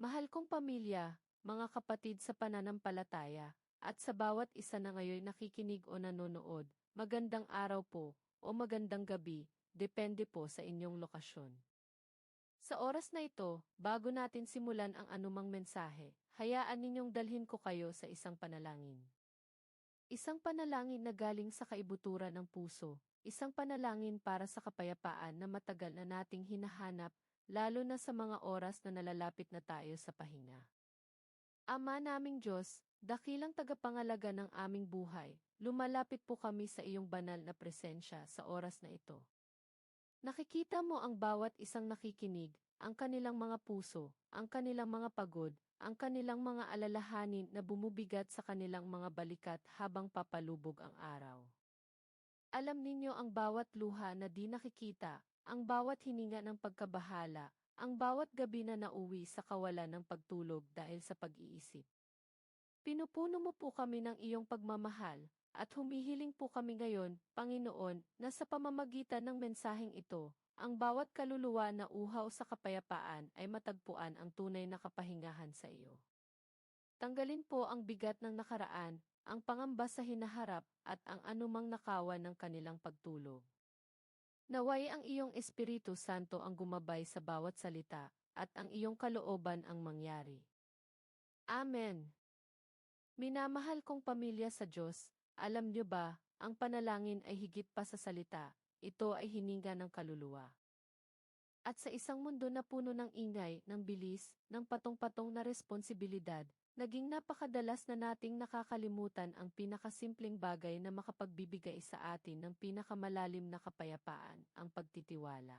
Mahal kong pamilya, mga kapatid sa pananampalataya, at sa bawat isa na ngayon nakikinig o nanonood, magandang araw po, o magandang gabi, depende po sa inyong lokasyon. Sa oras na ito, bago natin simulan ang anumang mensahe, hayaan ninyong dalhin ko kayo sa isang panalangin. Isang panalangin na galing sa kaibuturan ng puso, isang panalangin para sa kapayapaan na matagal na nating hinahanap, lalo na sa mga oras na nalalapit na tayo sa pahinga. Ama naming Diyos, dakilang tagapangalaga ng aming buhay, lumalapit po kami sa iyong banal na presensya sa oras na ito. Nakikita mo ang bawat isang nakikinig, ang kanilang mga puso, ang kanilang mga pagod, ang kanilang mga alalahanin na bumubigat sa kanilang mga balikat habang papalubog ang araw. Alam ninyo ang bawat luha na di nakikita, ang bawat hininga ng pagkabahala, ang bawat gabi na nauwi sa kawalan ng pagtulog dahil sa pag-iisip. Pinupuno mo po kami ng iyong pagmamahal, at humihiling po kami ngayon, Panginoon, na sa pamamagitan ng mensaheng ito, ang bawat kaluluwa na uhaw sa kapayapaan ay matagpuan ang tunay na kapahingahan sa iyo. Tanggalin po ang bigat ng nakaraan, ang pangamba sa hinaharap, at ang anumang nakawan ng kanilang pagtulog. Naway ang iyong Espiritu Santo ang gumabay sa bawat salita, at ang iyong kalooban ang mangyari. Amen. Minamahal kong pamilya sa Diyos, alam niyo ba, ang panalangin ay higit pa sa salita, ito ay hininga ng kaluluwa. At sa isang mundo na puno ng ingay, ng bilis, ng patong-patong na responsibilidad, naging napakadalas na nating nakakalimutan ang pinakasimpleng bagay na makapagbibigay sa atin ng pinakamalalim na kapayapaan, ang pagtitiwala.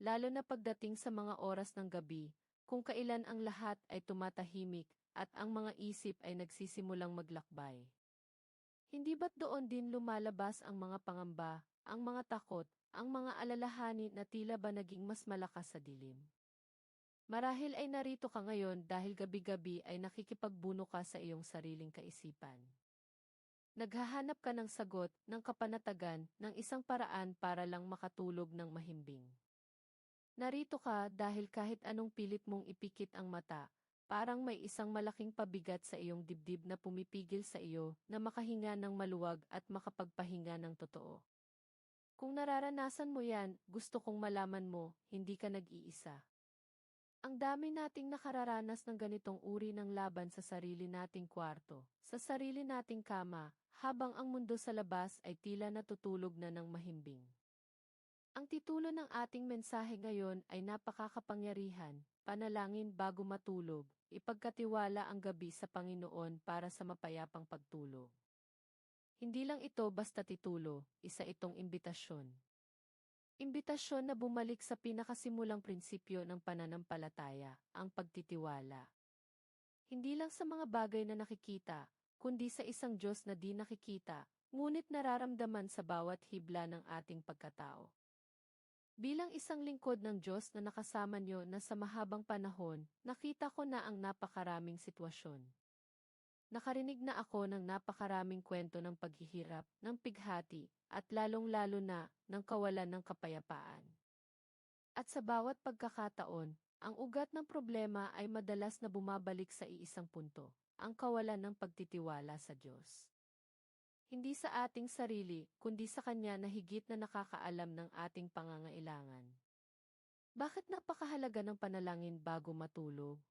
Lalo na pagdating sa mga oras ng gabi, kung kailan ang lahat ay tumatahimik at ang mga isip ay nagsisimulang maglakbay. Hindi ba't doon din lumalabas ang mga pangamba, ang mga takot, ang mga alalahanin na tila ba naging mas malakas sa dilim? Marahil ay narito ka ngayon dahil gabi-gabi ay nakikipagbuno ka sa iyong sariling kaisipan. Naghahanap ka ng sagot, ng kapanatagan, ng isang paraan para lang makatulog ng mahimbing. Narito ka dahil kahit anong pilit mong ipikit ang mata, parang may isang malaking pabigat sa iyong dibdib na pumipigil sa iyo na makahinga ng maluwag at makapagpahinga ng totoo. Kung nararanasan mo yan, gusto kong malaman mo, hindi ka nag-iisa. Ang dami nating nakararanas ng ganitong uri ng laban sa sarili nating kwarto, sa sarili nating kama, habang ang mundo sa labas ay tila natutulog na ng mahimbing. Ang titulo ng ating mensahe ngayon ay napakakapangyarihan, panalangin bago matulog, ipagkatiwala ang gabi sa Panginoon para sa mapayapang pagtulog. Hindi lang ito basta titulo, isa itong imbitasyon. Imbitasyon na bumalik sa pinakasimulang prinsipyo ng pananampalataya, ang pagtitiwala. Hindi lang sa mga bagay na nakikita, kundi sa isang Diyos na di nakikita, ngunit nararamdaman sa bawat hibla ng ating pagkatao. Bilang isang lingkod ng Diyos na nakasama niyo na sa mahabang panahon, nakita ko na ang napakaraming sitwasyon. Nakarinig na ako ng napakaraming kwento ng paghihirap, ng pighati, at lalong-lalo na ng kawalan ng kapayapaan. At sa bawat pagkakataon, ang ugat ng problema ay madalas na bumabalik sa iisang punto, ang kawalan ng pagtitiwala sa Diyos. Hindi sa ating sarili, kundi sa Kanya na higit na nakakaalam ng ating pangangailangan. Bakit napakahalaga ng panalangin bago matulog?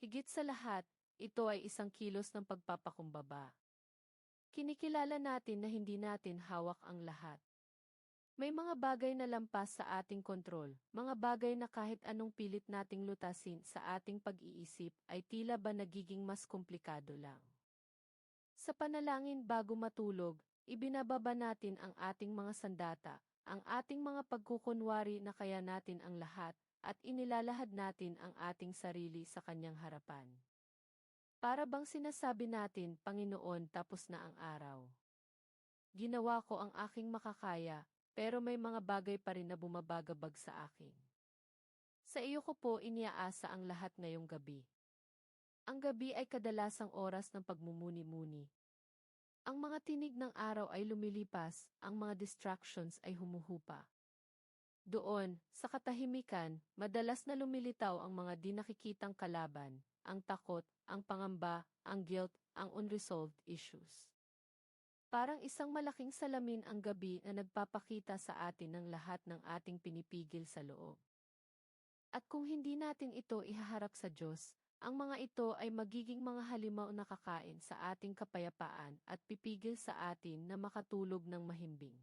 Higit sa lahat, ito ay isang kilos ng pagpapakumbaba. Kinikilala natin na hindi natin hawak ang lahat. May mga bagay na lampas sa ating kontrol, mga bagay na kahit anong pilit nating lutasin sa ating pag-iisip ay tila ba nagiging mas komplikado lang. Sa panalangin bago matulog, ibinababa natin ang ating mga sandata, ang ating mga pagkukunwari na kaya natin ang lahat, at inilalahad natin ang ating sarili sa kanyang harapan. Para bang sinasabi natin, Panginoon, tapos na ang araw. Ginawa ko ang aking makakaya, pero may mga bagay pa rin na bumabagabag sa akin. Sa iyo ko po iniaasa ang lahat ngayong gabi. Ang gabi ay kadalasang oras ng pagmumuni-muni. Ang mga tinig ng araw ay lumilipas, ang mga distractions ay humuhupa. Doon, sa katahimikan, madalas na lumilitaw ang mga di nakikitang kalaban, ang takot, ang pangamba, ang guilt, ang unresolved issues. Parang isang malaking salamin ang gabi na nagpapakita sa atin ng lahat ng ating pinipigil sa loob. At kung hindi natin ito ihaharap sa Diyos, ang mga ito ay magiging mga halimaw na kakain sa ating kapayapaan at pipigil sa atin na makatulog ng mahimbing.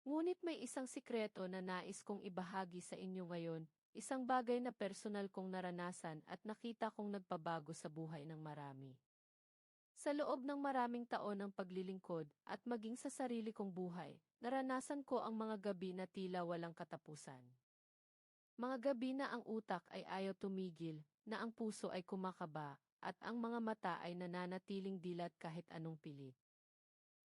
Ngunit may isang sikreto na nais kong ibahagi sa inyo ngayon, isang bagay na personal kong naranasan at nakita kong nagpabago sa buhay ng marami. Sa loob ng maraming taon ng paglilingkod at maging sa sarili kong buhay, naranasan ko ang mga gabi na tila walang katapusan. Mga gabi na ang utak ay ayaw tumigil, na ang puso ay kumakaba, at ang mga mata ay nananatiling dilat kahit anong pilit.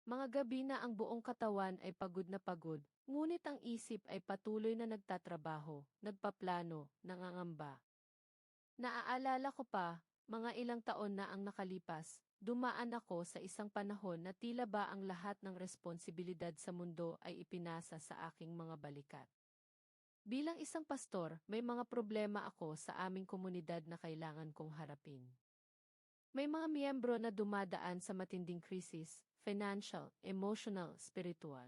Mga gabi na ang buong katawan ay pagod na pagod, ngunit ang isip ay patuloy na nagtatrabaho, nagpaplano, nangangamba. Naaalala ko pa, mga ilang taon na ang nakalipas, dumaan ako sa isang panahon na tila ba ang lahat ng responsibilidad sa mundo ay ipinasa sa aking mga balikat. Bilang isang pastor, may mga problema ako sa aming komunidad na kailangan kong harapin. May mga miyembro na dumadaan sa matinding krisis, financial, emotional, spiritual.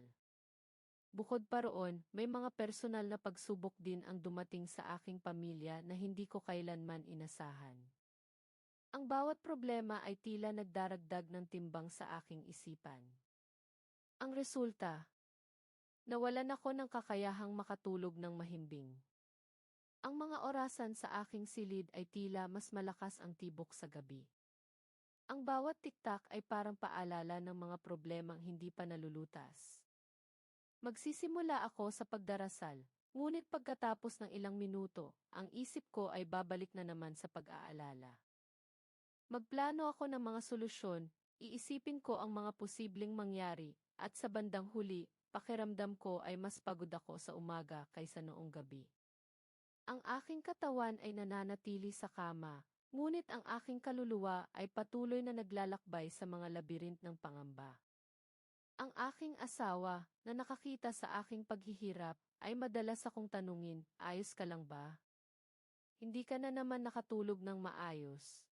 Bukod pa roon, may mga personal na pagsubok din ang dumating sa aking pamilya na hindi ko kailanman inasahan. Ang bawat problema ay tila nagdaragdag ng timbang sa aking isipan. Ang resulta, nawalan ako ng kakayahang makatulog ng mahimbing. Ang mga orasan sa aking silid ay tila mas malakas ang tibok sa gabi. Ang bawat tiktak ay parang paalala ng mga problemang hindi pa nalulutas. Magsisimula ako sa pagdarasal, ngunit pagkatapos ng ilang minuto, ang isip ko ay babalik na naman sa pag-aalala. Magplano ako ng mga solusyon, iisipin ko ang mga posibleng mangyari, at sa bandang huli, pakiramdam ko ay mas pagod ako sa umaga kaysa noong gabi. Ang aking katawan ay nananatili sa kama, Ngunit ang aking kaluluwa ay patuloy na naglalakbay sa mga labirint ng pangamba. Ang aking asawa, na nakakita sa aking paghihirap, ay madalas akong tanungin, ayos ka lang ba? Hindi ka na naman nakatulog ng maayos.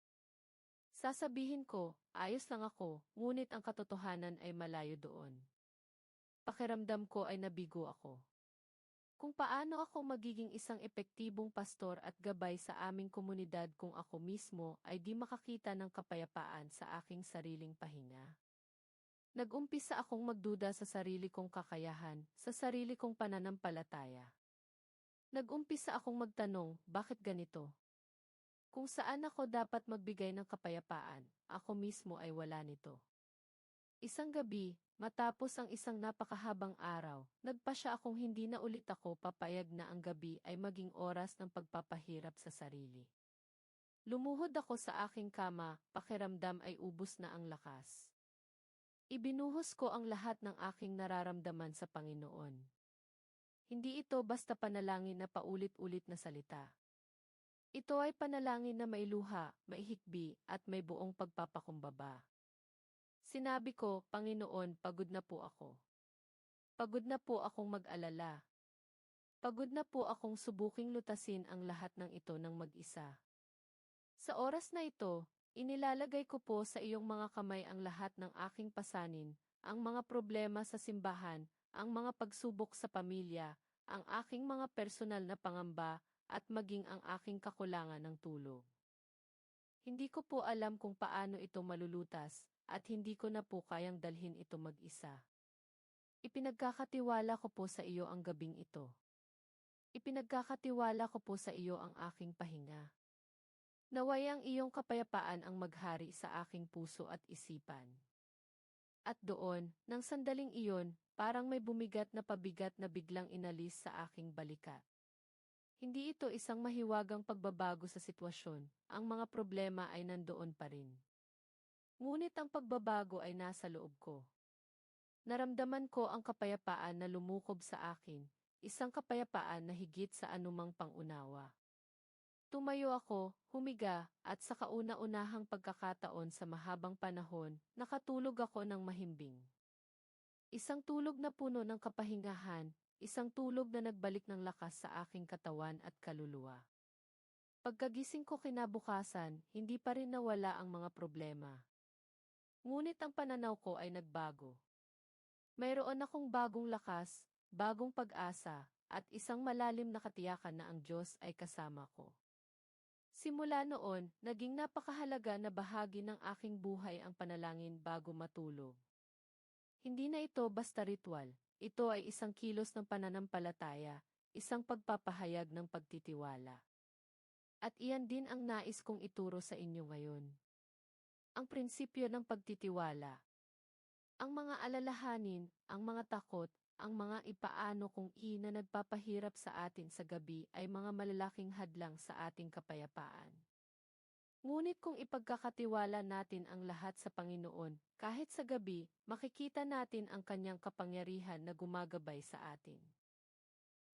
Sasabihin ko, ayos lang ako, ngunit ang katotohanan ay malayo doon. Pakiramdam ko ay nabigo ako kung paano ako magiging isang epektibong pastor at gabay sa aming komunidad kung ako mismo ay di makakita ng kapayapaan sa aking sariling pahinga. Nagumpisa akong magduda sa sarili kong kakayahan, sa sarili kong pananampalataya. Nagumpisa akong magtanong, bakit ganito? Kung saan ako dapat magbigay ng kapayapaan, ako mismo ay wala nito. Isang gabi, Matapos ang isang napakahabang araw, nagpa siya akong hindi na ulit ako papayag na ang gabi ay maging oras ng pagpapahirap sa sarili. Lumuhod ako sa aking kama, pakiramdam ay ubos na ang lakas. Ibinuhos ko ang lahat ng aking nararamdaman sa Panginoon. Hindi ito basta panalangin na paulit-ulit na salita. Ito ay panalangin na may luha, may hikbi, at may buong pagpapakumbaba. Sinabi ko, Panginoon, pagod na po ako. Pagod na po akong mag-alala. Pagod na po akong subuking lutasin ang lahat ng ito ng mag-isa. Sa oras na ito, inilalagay ko po sa iyong mga kamay ang lahat ng aking pasanin, ang mga problema sa simbahan, ang mga pagsubok sa pamilya, ang aking mga personal na pangamba, at maging ang aking kakulangan ng tulog. Hindi ko po alam kung paano ito malulutas, at hindi ko na po kayang dalhin ito mag-isa. Ipinagkakatiwala ko po sa iyo ang gabing ito. Ipinagkakatiwala ko po sa iyo ang aking pahinga. Naway ang iyong kapayapaan ang maghari sa aking puso at isipan. At doon, nang sandaling iyon, parang may bumigat na pabigat na biglang inalis sa aking balikat. Hindi ito isang mahiwagang pagbabago sa sitwasyon, ang mga problema ay nandoon pa rin. Ngunit ang pagbabago ay nasa loob ko. Naramdaman ko ang kapayapaan na lumukob sa akin, isang kapayapaan na higit sa anumang pangunawa. Tumayo ako, humiga, at sa kauna-unahang pagkakataon sa mahabang panahon, nakatulog ako ng mahimbing. Isang tulog na puno ng kapahingahan, isang tulog na nagbalik ng lakas sa aking katawan at kaluluwa. Pagkagising ko kinabukasan, hindi pa rin nawala ang mga problema. Ngunit ang pananaw ko ay nagbago. Mayroon akong bagong lakas, bagong pag-asa, at isang malalim na katiyakan na ang Diyos ay kasama ko. Simula noon, naging napakahalaga na bahagi ng aking buhay ang panalangin bago matulog. Hindi na ito basta ritual, ito ay isang kilos ng pananampalataya, isang pagpapahayag ng pagtitiwala. At iyan din ang nais kong ituro sa inyo ngayon. Ang prinsipyo ng pagtitiwala. Ang mga alalahanin, ang mga takot, ang mga ipaano kung i na nagpapahirap sa atin sa gabi ay mga malalaking hadlang sa ating kapayapaan. Ngunit kung ipagkakatiwala natin ang lahat sa Panginoon, kahit sa gabi, makikita natin ang kanyang kapangyarihan na gumagabay sa atin.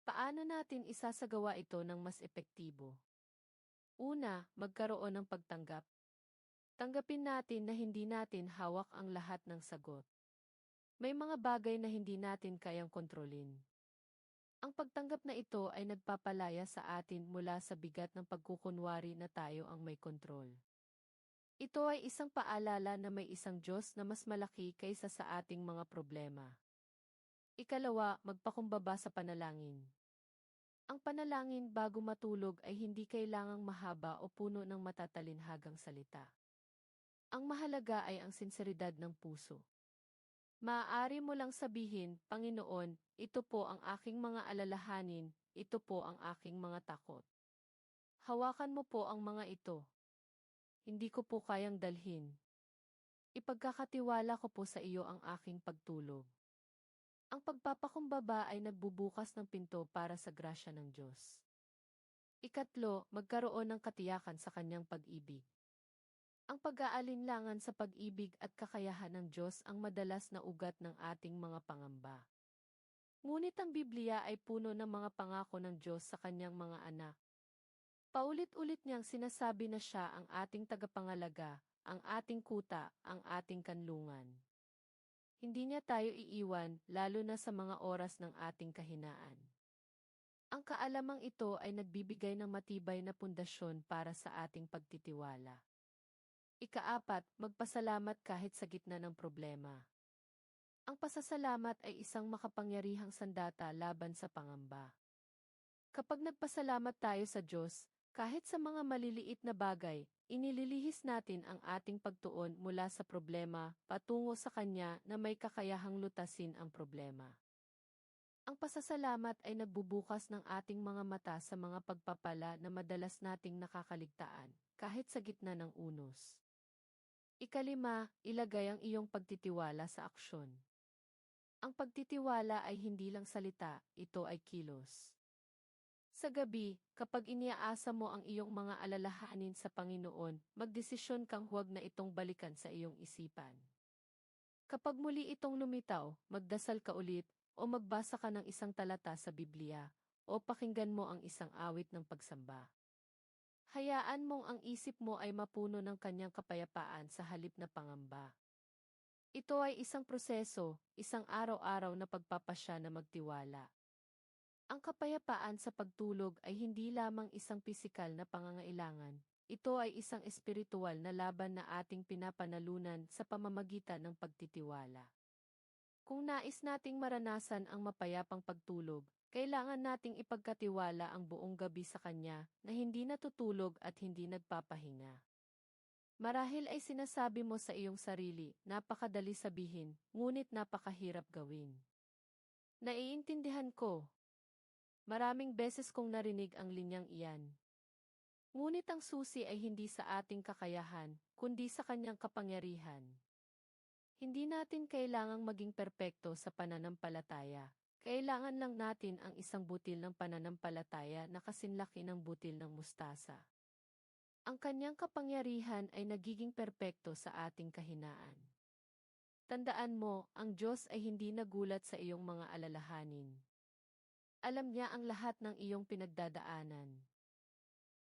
Paano natin isasagawa ito ng mas epektibo? Una, magkaroon ng pagtanggap. Tanggapin natin na hindi natin hawak ang lahat ng sagot. May mga bagay na hindi natin kayang kontrolin. Ang pagtanggap na ito ay nagpapalaya sa atin mula sa bigat ng pagkukunwari na tayo ang may kontrol. Ito ay isang paalala na may isang Diyos na mas malaki kaysa sa ating mga problema. Ikalawa, magpakumbaba sa panalangin. Ang panalangin bago matulog ay hindi kailangang mahaba o puno ng matatalinhagang salita. Ang mahalaga ay ang sinseridad ng puso. Maaari mo lang sabihin, Panginoon, ito po ang aking mga alalahanin, ito po ang aking mga takot. Hawakan mo po ang mga ito. Hindi ko po kayang dalhin. Ipagkakatiwala ko po sa iyo ang aking pagtulog. Ang pagpapakumbaba ay nagbubukas ng pinto para sa grasya ng Diyos. Ikatlo, magkaroon ng katiyakan sa kanyang pag-ibig. Ang pag-aalinlangan sa pag-ibig at kakayahan ng Diyos ang madalas na ugat ng ating mga pangamba. Ngunit ang Biblia ay puno ng mga pangako ng Diyos sa kanyang mga anak. Paulit-ulit niyang sinasabi na siya ang ating tagapangalaga, ang ating kuta, ang ating kanlungan. Hindi niya tayo iiwan, lalo na sa mga oras ng ating kahinaan. Ang kaalamang ito ay nagbibigay ng matibay na pundasyon para sa ating pagtitiwala. Ikaapat, magpasalamat kahit sa gitna ng problema. Ang pasasalamat ay isang makapangyarihang sandata laban sa pangamba. Kapag nagpasalamat tayo sa Diyos, kahit sa mga maliliit na bagay, inililihis natin ang ating pagtuon mula sa problema patungo sa Kanya na may kakayahang lutasin ang problema. Ang pasasalamat ay nagbubukas ng ating mga mata sa mga pagpapala na madalas nating nakakaligtaan, kahit sa gitna ng unos. Ikalima, ilagay ang iyong pagtitiwala sa aksyon. Ang pagtitiwala ay hindi lang salita, ito ay kilos. Sa gabi, kapag iniaasa mo ang iyong mga alalahanin sa Panginoon, magdesisyon kang huwag na itong balikan sa iyong isipan. Kapag muli itong lumitaw, magdasal ka ulit, o magbasa ka ng isang talata sa Biblia, o pakinggan mo ang isang awit ng pagsamba. Hayaan mong ang isip mo ay mapuno ng kanyang kapayapaan sa halip na pangamba. Ito ay isang proseso, isang araw-araw na pagpapasya na magtiwala. Ang kapayapaan sa pagtulog ay hindi lamang isang pisikal na pangangailangan, ito ay isang espiritual na laban na ating pinapanalunan sa pamamagitan ng pagtitiwala. Kung nais nating maranasan ang mapayapang pagtulog, kailangan nating ipagkatiwala ang buong gabi sa Kanya na hindi natutulog at hindi nagpapahinga. Marahil ay sinasabi mo sa iyong sarili, napakadali sabihin, ngunit napakahirap gawin. Naiintindihan ko. Maraming beses kong narinig ang linyang iyan. Ngunit ang susi ay hindi sa ating kakayahan, kundi sa kanyang kapangyarihan. Hindi natin kailangang maging perpekto sa pananampalataya, kailangan lang natin ang isang butil ng pananampalataya na kasinlaki ng butil ng mustasa. Ang kanyang kapangyarihan ay nagiging perpekto sa ating kahinaan. Tandaan mo, ang Diyos ay hindi nagulat sa iyong mga alalahanin. Alam niya ang lahat ng iyong pinagdadaanan.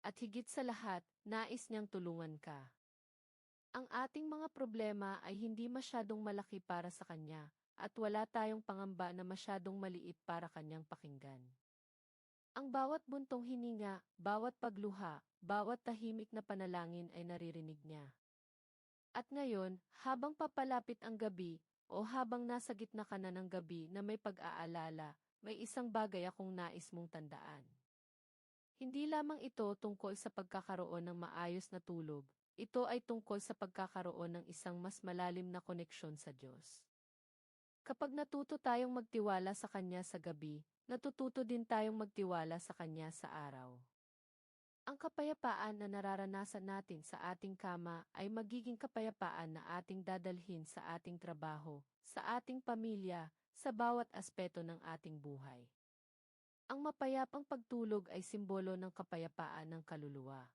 At higit sa lahat, nais niyang tulungan ka. Ang ating mga problema ay hindi masyadong malaki para sa Kanya, at wala tayong pangamba na masyadong maliit para kanyang pakinggan. Ang bawat buntong hininga, bawat pagluha, bawat tahimik na panalangin ay naririnig niya. At ngayon, habang papalapit ang gabi, o habang nasa gitna ka na ng gabi na may pag-aalala, may isang bagay akong nais mong tandaan. Hindi lamang ito tungkol sa pagkakaroon ng maayos na tulog, ito ay tungkol sa pagkakaroon ng isang mas malalim na koneksyon sa Diyos. Kapag natuto tayong magtiwala sa Kanya sa gabi, natututo din tayong magtiwala sa Kanya sa araw. Ang kapayapaan na nararanasan natin sa ating kama ay magiging kapayapaan na ating dadalhin sa ating trabaho, sa ating pamilya, sa bawat aspeto ng ating buhay. Ang mapayapang pagtulog ay simbolo ng kapayapaan ng kaluluwa.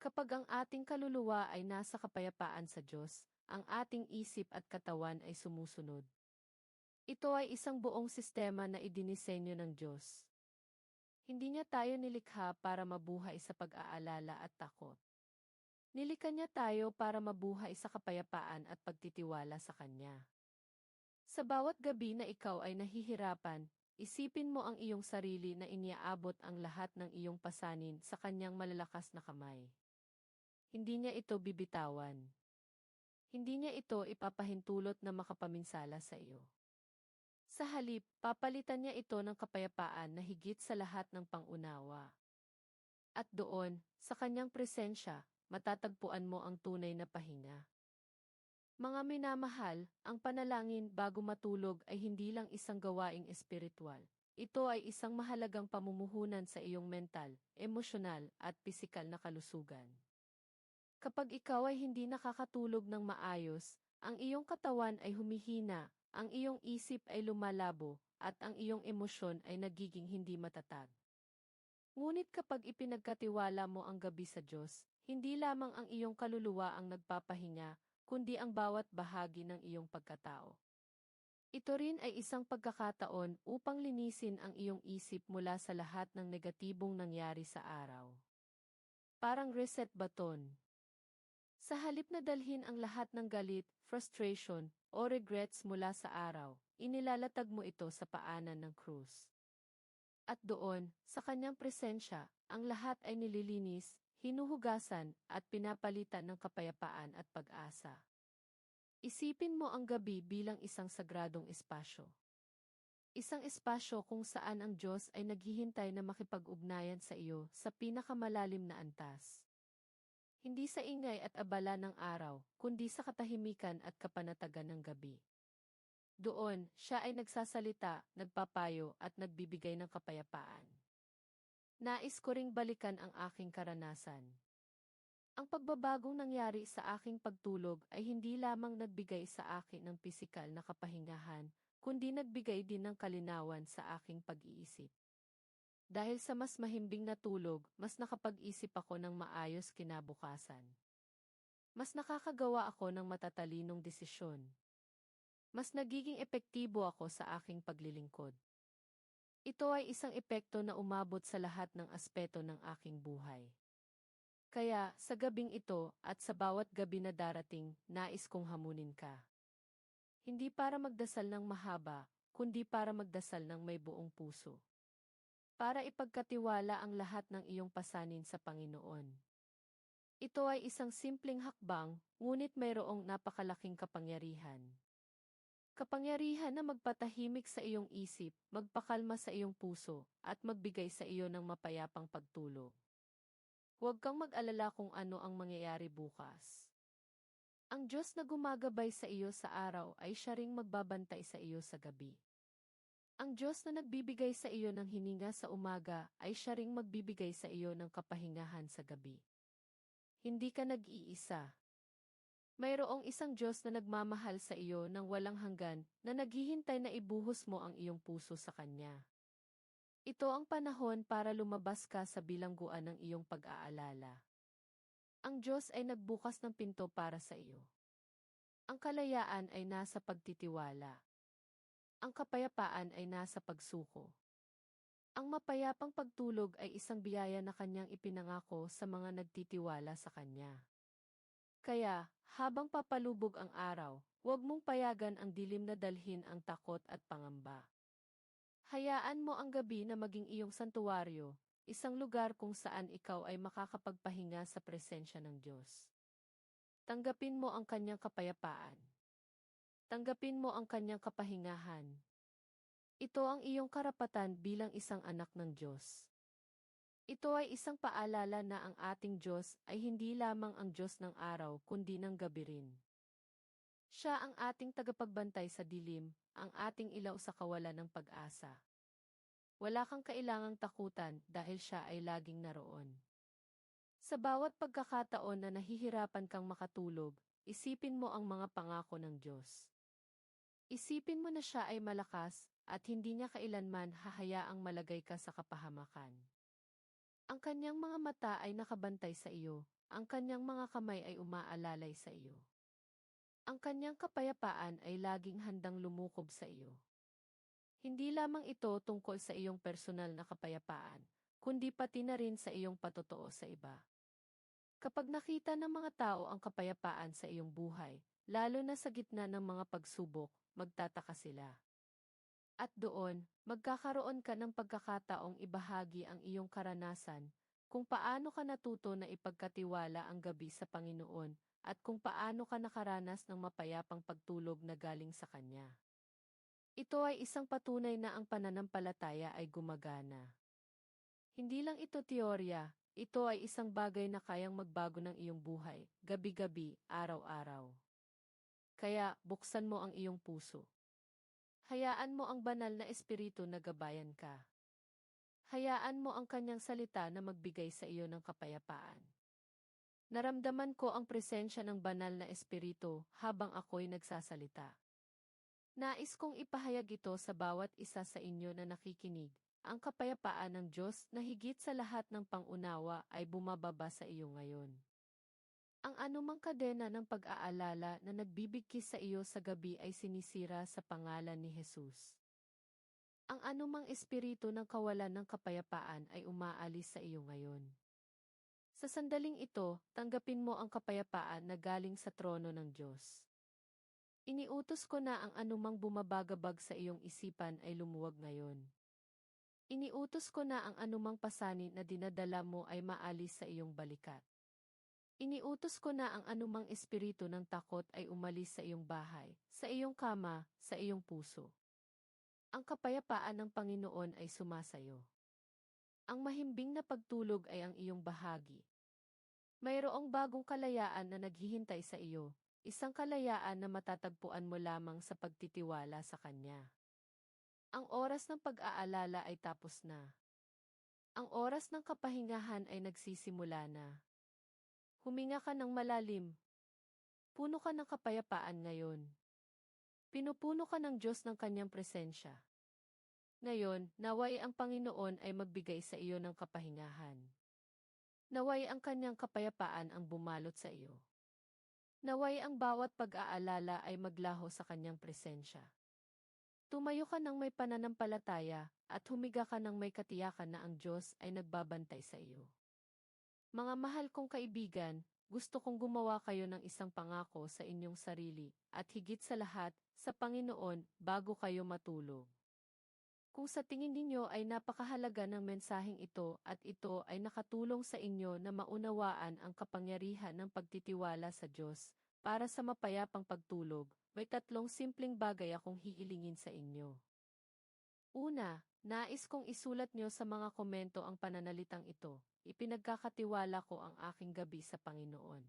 Kapag ang ating kaluluwa ay nasa kapayapaan sa Diyos, ang ating isip at katawan ay sumusunod. Ito ay isang buong sistema na idinisenyo ng Diyos. Hindi niya tayo nilikha para mabuhay sa pag-aalala at takot. Nilikha niya tayo para mabuhay sa kapayapaan at pagtitiwala sa Kanya. Sa bawat gabi na ikaw ay nahihirapan, isipin mo ang iyong sarili na iniaabot ang lahat ng iyong pasanin sa Kanyang malalakas na kamay. Hindi niya ito bibitawan. Hindi niya ito ipapahintulot na makapaminsala sa iyo. Sa halip, papalitan niya ito ng kapayapaan na higit sa lahat ng pangunawa. At doon, sa kanyang presensya, matatagpuan mo ang tunay na pahinga. Mga minamahal, ang panalangin bago matulog ay hindi lang isang gawaing espiritual. Ito ay isang mahalagang pamumuhunan sa iyong mental, emosyonal, at pisikal na kalusugan. Kapag ikaw ay hindi nakakatulog ng maayos, ang iyong katawan ay humihina, ang iyong isip ay lumalabo, at ang iyong emosyon ay nagiging hindi matatag. Ngunit kapag ipinagkatiwala mo ang gabi sa Diyos, hindi lamang ang iyong kaluluwa ang nagpapahinga, kundi ang bawat bahagi ng iyong pagkatao. Ito rin ay isang pagkakataon upang linisin ang iyong isip mula sa lahat ng negatibong nangyari sa araw. Parang reset button. Sa halip na dalhin ang lahat ng galit, frustration, o regrets mula sa araw, inilalatag mo ito sa paanan ng krus. At doon, sa kanyang presensya, ang lahat ay nililinis, hinuhugasan, at pinapalitan ng kapayapaan at pag-asa. Isipin mo ang gabi bilang isang sagradong espasyo. Isang espasyo kung saan ang Diyos ay naghihintay na makipag-ugnayan sa iyo sa pinakamalalim na antas. Hindi sa ingay at abala ng araw, kundi sa katahimikan at kapanatagan ng gabi. Doon, siya ay nagsasalita, nagpapayo at nagbibigay ng kapayapaan. Nais ko ring balikan ang aking karanasan. Ang pagbabagong nangyari sa aking pagtulog ay hindi lamang nagbigay sa akin ng pisikal na kapahingahan, kundi nagbigay din ng kalinawan sa aking pag-iisip. Dahil sa mas mahimbing na tulog, mas nakapag-isip ako ng maayos kinabukasan. Mas nakakagawa ako ng matatalinong desisyon. Mas nagiging epektibo ako sa aking paglilingkod. Ito ay isang epekto na umabot sa lahat ng aspeto ng aking buhay. Kaya, sa gabing ito at sa bawat gabi na darating, nais kong hamunin ka. Hindi para magdasal ng mahaba, kundi para magdasal ng may buong puso para ipagkatiwala ang lahat ng iyong pasanin sa Panginoon. Ito ay isang simpleng hakbang, ngunit mayroong napakalaking kapangyarihan. Kapangyarihan na magpatahimik sa iyong isip, magpakalma sa iyong puso, at magbigay sa iyo ng mapayapang pagtulog. Huwag kang mag-alala kung ano ang mangyayari bukas. Ang Diyos na gumagabay sa iyo sa araw ay siya ring magbabantay sa iyo sa gabi. Ang Diyos na nagbibigay sa iyo ng hininga sa umaga ay siya ring magbibigay sa iyo ng kapahingahan sa gabi. Hindi ka nag-iisa. Mayroong isang Diyos na nagmamahal sa iyo ng walang hanggan na naghihintay na ibuhos mo ang iyong puso sa Kanya. Ito ang panahon para lumabas ka sa bilangguan ng iyong pag-aalala. Ang Diyos ay nagbukas ng pinto para sa iyo. Ang kalayaan ay nasa pagtitiwala. Ang kapayapaan ay nasa pagsuko. Ang mapayapang pagtulog ay isang biyaya na kanyang ipinangako sa mga nagtitiwala sa kanya. Kaya, habang papalubog ang araw, huwag mong payagan ang dilim na dalhin ang takot at pangamba. Hayaan mo ang gabi na maging iyong santuwaryo, isang lugar kung saan ikaw ay makakapagpahinga sa presensya ng Diyos. Tanggapin mo ang kanyang kapayapaan. Tanggapin mo ang kanyang kapahingahan. Ito ang iyong karapatan bilang isang anak ng Diyos. Ito ay isang paalala na ang ating Diyos ay hindi lamang ang Diyos ng araw kundi ng gabi rin. Siya ang ating tagapagbantay sa dilim, ang ating ilaw sa kawalan ng pag-asa. Wala kang kailangang takutan dahil siya ay laging naroon. Sa bawat pagkakataon na nahihirapan kang makatulog, isipin mo ang mga pangako ng Diyos. Isipin mo na siya ay malakas at hindi niya kailanman hahayaang malagay ka sa kapahamakan. Ang kanyang mga mata ay nakabantay sa iyo, ang kanyang mga kamay ay umaalalay sa iyo. Ang kanyang kapayapaan ay laging handang lumukob sa iyo. Hindi lamang ito tungkol sa iyong personal na kapayapaan, kundi pati na rin sa iyong patotoo sa iba. Kapag nakita ng mga tao ang kapayapaan sa iyong buhay, lalo na sa gitna ng mga pagsubok, magtataka sila. At doon, magkakaroon ka ng pagkakataong ibahagi ang iyong karanasan, kung paano ka natuto na ipagkatiwala ang gabi sa Panginoon, at kung paano ka nakaranas ng mapayapang pagtulog na galing sa Kanya. Ito ay isang patunay na ang pananampalataya ay gumagana. Hindi lang ito teorya, ito ay isang bagay na kayang magbago ng iyong buhay, gabi-gabi, araw-araw. Kaya, buksan mo ang iyong puso. Hayaan mo ang banal na espiritu na gabayan ka. Hayaan mo ang kanyang salita na magbigay sa iyo ng kapayapaan. Naramdaman ko ang presensya ng banal na espiritu habang ako'y nagsasalita. Nais kong ipahayag ito sa bawat isa sa inyo na nakikinig. Ang kapayapaan ng Diyos na higit sa lahat ng pangunawa ay bumababa sa iyo ngayon. Ang anumang kadena ng pag-aalala na nagbibigkis sa iyo sa gabi ay sinisira sa pangalan ni Jesus. Ang anumang espiritu ng kawalan ng kapayapaan ay umaalis sa iyo ngayon. Sa sandaling ito, tanggapin mo ang kapayapaan na galing sa trono ng Diyos. Iniutos ko na ang anumang bumabagabag sa iyong isipan ay lumuwag ngayon. Iniutos ko na ang anumang pasanin na dinadala mo ay maalis sa iyong balikat. Iniutos ko na ang anumang espiritu ng takot ay umalis sa iyong bahay, sa iyong kama, sa iyong puso. Ang kapayapaan ng Panginoon ay sumasayo. Ang mahimbing na pagtulog ay ang iyong bahagi. Mayroong bagong kalayaan na naghihintay sa iyo, isang kalayaan na matatagpuan mo lamang sa pagtitiwala sa Kanya. Ang oras ng pag-aalala ay tapos na. Ang oras ng kapahingahan ay nagsisimula na. Huminga ka ng malalim. Puno ka ng kapayapaan ngayon. Pinupuno ka ng Diyos ng kanyang presensya. Ngayon, naway ang Panginoon ay magbigay sa iyo ng kapahingahan. Naway ang kanyang kapayapaan ang bumalot sa iyo. Naway ang bawat pag-aalala ay maglaho sa kanyang presensya. Tumayo ka ng may pananampalataya at humiga ka ng may katiyakan na ang Diyos ay nagbabantay sa iyo. Mga mahal kong kaibigan, gusto kong gumawa kayo ng isang pangako sa inyong sarili, at higit sa lahat, sa Panginoon, bago kayo matulog. Kung sa tingin ninyo ay napakahalaga ng mensaheng ito at ito ay nakatulong sa inyo na maunawaan ang kapangyarihan ng pagtitiwala sa Diyos, para sa mapayapang pagtulog, may tatlong simpleng bagay akong hiilingin sa inyo. Una, nais kong isulat nyo sa mga komento ang pananalitang ito ipinagkakatiwala ko ang aking gabi sa Panginoon.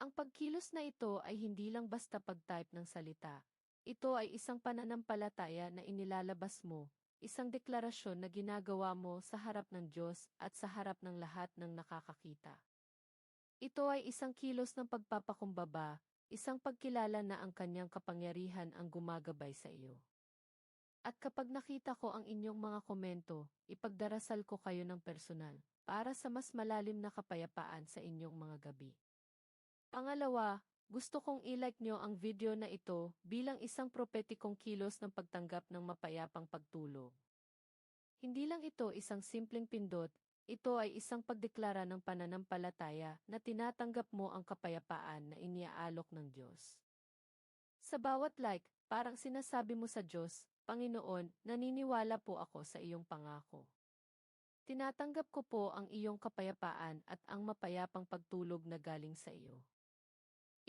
Ang pagkilos na ito ay hindi lang basta pag-type ng salita. Ito ay isang pananampalataya na inilalabas mo, isang deklarasyon na ginagawa mo sa harap ng Diyos at sa harap ng lahat ng nakakakita. Ito ay isang kilos ng pagpapakumbaba, isang pagkilala na ang kanyang kapangyarihan ang gumagabay sa iyo. At kapag nakita ko ang inyong mga komento, ipagdarasal ko kayo ng personal para sa mas malalim na kapayapaan sa inyong mga gabi. Pangalawa, gusto kong i-like nyo ang video na ito bilang isang propetikong kilos ng pagtanggap ng mapayapang pagtulog. Hindi lang ito isang simpleng pindot, ito ay isang pagdeklara ng pananampalataya na tinatanggap mo ang kapayapaan na iniaalok ng Diyos. Sa bawat like, parang sinasabi mo sa Diyos, Panginoon, naniniwala po ako sa iyong pangako. Tinatanggap ko po ang iyong kapayapaan at ang mapayapang pagtulog na galing sa iyo.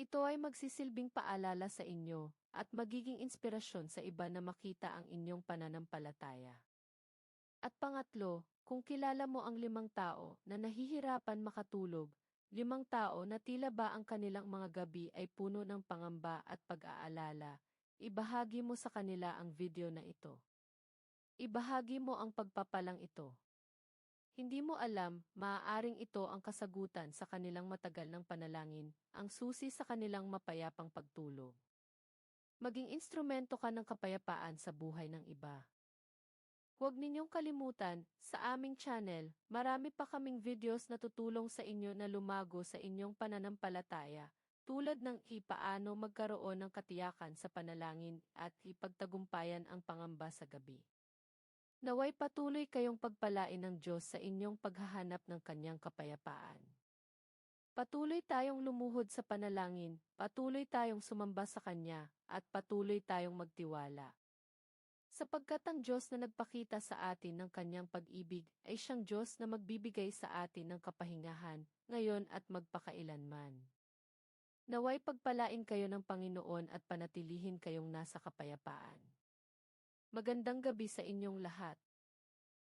Ito ay magsisilbing paalala sa inyo at magiging inspirasyon sa iba na makita ang inyong pananampalataya. At pangatlo, kung kilala mo ang limang tao na nahihirapan makatulog, limang tao na tila ba ang kanilang mga gabi ay puno ng pangamba at pag-aalala, ibahagi mo sa kanila ang video na ito. Ibahagi mo ang pagpapalang ito. Hindi mo alam, maaaring ito ang kasagutan sa kanilang matagal ng panalangin, ang susi sa kanilang mapayapang pagtulog. Maging instrumento ka ng kapayapaan sa buhay ng iba. Huwag ninyong kalimutan, sa aming channel, marami pa kaming videos na tutulong sa inyo na lumago sa inyong pananampalataya, tulad ng ipaano magkaroon ng katiyakan sa panalangin at ipagtagumpayan ang pangamba sa gabi. Naway patuloy kayong pagpalain ng Diyos sa inyong paghahanap ng kanyang kapayapaan. Patuloy tayong lumuhod sa panalangin, patuloy tayong sumamba sa Kanya, at patuloy tayong magtiwala. Sapagkat ang Diyos na nagpakita sa atin ng kanyang pag-ibig ay siyang Diyos na magbibigay sa atin ng kapahingahan, ngayon at magpakailanman. Naway pagpalain kayo ng Panginoon at panatilihin kayong nasa kapayapaan. Magandang gabi sa inyong lahat.